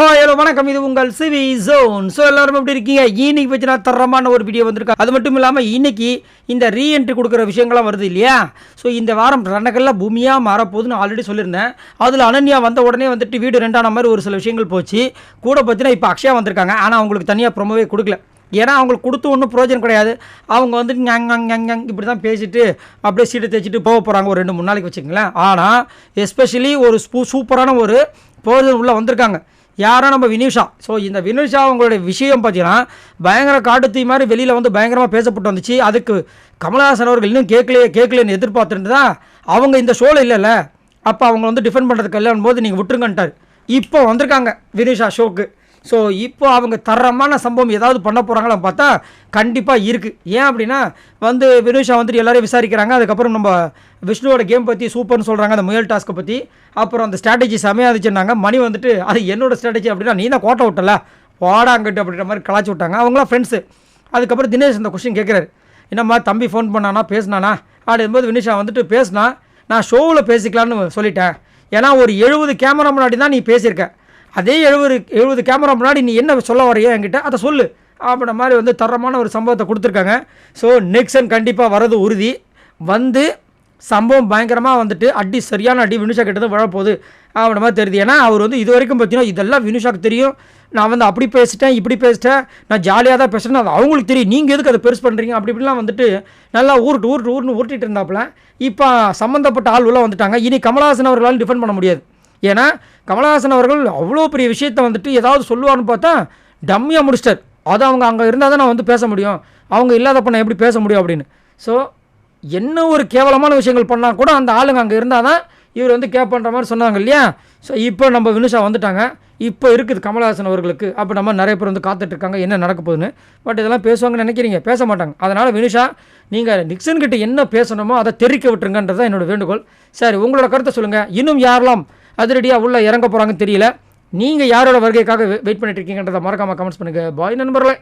Hi hello வணக்கம். இது உங்கள் சிவி ஜோன். ஸோ எல்லாரும் எப்படி இருக்கீங்க? இன்னைக்கு வச்சு நான் தரமான ஒரு வீடியோ வந்திருக்கேன் அது மட்டும் இல்லாமல் இன்னைக்கு இந்த ரீஎன்ட்ரி கொடுக்குற விஷயங்கள்லாம் வருது இல்லையா? ஸோ இந்த வாரம் ரணக்கல்ல பூமியாக மாறப்போகுதுன்னு ஆல்ரெடி சொல்லியிருந்தேன். அதில் அனன்யா வந்த உடனே வந்துட்டு வீடு ரெண்டான மாதிரி ஒரு சில விஷயங்கள் போச்சு. கூட பார்த்தீங்கன்னா இப்போ அக்ஷயா வந்திருக்காங்க. ஆனால் அவங்களுக்கு தனியாக ப்ரொமோவே கொடுக்கல. ஏன்னா அவங்களுக்கு கொடுத்து ஒன்றும் பிரயோஜனம் கிடையாது. அவங்க வந்துட்டு ஞங் ஞங் ஞங் இப்படி தான் பேசிட்டு அப்படியே சீட்டை தேய்ச்சிட்டு போக போகிறாங்க ஒரு ரெண்டு மூணு நாளைக்கு வச்சுக்கங்களேன். ஆனால் எஸ்பெஷலி ஒரு சூப்பரான ஒரு பர்சன் உள்ளே வந்திருக்காங்க. யாரோ நம்ம வினிஷா. ஸோ இந்த வினிஷா அவங்களுடைய விஷயம் பார்த்தீங்கன்னா பயங்கர காட்டுத்தீ மாதிரி வெளியில் வந்து பயங்கரமாக பேசப்பட்டு வந்துச்சு. அதுக்கு கமலஹாசன் அவர்கள் இன்னும் கேட்கலையே கேட்கலன்னு எதிர்பார்த்துட்டு தான் அவங்க இந்த ஷோவில் இல்லைல்ல. அப்போ அவங்க வந்து டிஃபெண்ட் பண்ணுறதுக்கு கல்யாணம் போது நீங்கள் விட்டுருங்கன்ட்டார். இப்போ வந்திருக்காங்க வினிஷா ஷோக்கு ஸோ இப்போ அவங்க தரமான சம்பவம் ஏதாவது பண்ண போகிறாங்களான்னு பார்த்தா கண்டிப்பாக இருக்குது ஏன் அப்படின்னா வந்து வினுஷா வந்துட்டு எல்லாரையும் விசாரிக்கிறாங்க. அதுக்கப்புறம் நம்ம விஷ்ணுவோட கேம் பற்றி சூப்பர்னு சொல்கிறாங்க அந்த முயல் டாஸ்க்கை பற்றி அப்புறம் அந்த ஸ்ட்ராட்டஜி செமையாக இருந்துச்சுன்னாங்க. மணி வந்துட்டு அது என்னோட ஸ்ட்ராட்டஜி அப்படின்னா நீ தான் கோட்டை விட்டல. வாடாங்கட்டு அப்படின்ற மாதிரி கலாச்சி விட்டாங்க. அவங்களாம் ஃப்ரெண்ட்ஸு அதுக்கப்புறம் தினேஷ் இந்த கொஸ்டின் கேட்குறாரு என்னம்மா தம்பி ஃபோன் பண்ணானா? பேசினானா? அப்படின்போது வினிஷா வந்துட்டு பேசினா நான் ஷோவில் பேசிக்கலான்னு சொல்லிட்டேன். ஏன்னா ஒரு எழுபது கேமரா முன்னாடி தான் நீ பேசியிருக்க. அதே எழுபது எழுபது கேமரா முன்னாடி நீ என்ன சொல்ல வரையோ என்கிட்ட அதை சொல்லு. அப்படின்ற மாதிரி வந்து தரமான ஒரு சம்பவத்தை கொடுத்துருக்காங்க. ஸோ நெக்ஸன் கண்டிப்பாக வரது உறுதி. வந்து சம்பவம் பயங்கரமாக வந்துட்டு அடி சரியான அடி வினுஷா கிட்ட தான் விழப்போகுது அப்படின்ற மாதிரி தெரியுது. ஏன்னா அவர் வந்து இது வரைக்கும் பார்த்தீங்கன்னா இதெல்லாம் வினுஷாக்கு தெரியும். நான் வந்து அப்படி பேசிட்டேன் இப்படி பேசிட்டேன். நான் ஜாலியாக தான் பேசுகிறேன் அது அவங்களுக்கு தெரியும். நீங்கள் எதுக்கு அதை பெருசு பண்ணுறீங்க அப்படி இப்படிலாம் வந்துட்டு நல்லா ஊருட்டு ஊருட்டு ஊருன்னு உருட்டிட்டு இருந்தாப்புல. இப்போ சம்மந்தப்பட்ட ஆள் உள்ள வந்துட்டாங்க. இனி கமலஹாசன் அவர்களால் டிஃபெண்ட் பண்ண முடியாது. ஏன்னா கமலஹாசன் அவர்கள் அவ்வளோ பெரிய விஷயத்தை வந்துட்டு ஏதாவது சொல்லுவார்னு பார்த்தா டம்மியாக முடிச்சிட்டார். அது அவங்க அங்கே இருந்தால் தான் நான் வந்து பேச முடியும். அவங்க இல்லாதப்ப நான் எப்படி பேச முடியும் அப்படின்னு. ஸோ என்ன ஒரு கேவலமான விஷயங்கள் பண்ணால் கூட அந்த ஆளுங்க அங்கே இருந்தால் தான் இவர் வந்து கேட்பன்ற மாதிரி சொன்னாங்க இல்லையா? ஸோ இப்போ நம்ம வினுஷா வந்துட்டாங்க. இப்போ இருக்குது கமலஹாசன் அவர்களுக்கு. அப்போ நம்ம நிறைய பேர் வந்து காத்துட்ருக்காங்க என்ன நடக்க போகுதுன்னு. பட் இதெல்லாம் பேசுவாங்கன்னு நினைக்கிறீங்க. பேச மாட்டாங்க. அதனால் வினுஷா நீங்கள் நிக்சன்கிட்ட என்ன பேசணுமோ அதை தெரிவிக்க விட்டுருங்கன்றது தான் என்னோட வேண்டுகோள். சரி உங்களோட கருத்தை சொல்லுங்கள் இன்னும் யாரெல்லாம் அதிரடியாக உள்ளே இறங்க போகிறாங்கன்னு தெரியல. நீங்கள் யாரோட வருகைக்காக வெயிட் பண்ணிட்டு இருக்கீங்கன்றதை மறக்காமல் கமெண்ட்ஸ் பண்ணுங்கள் பாய் நண்பர்களே.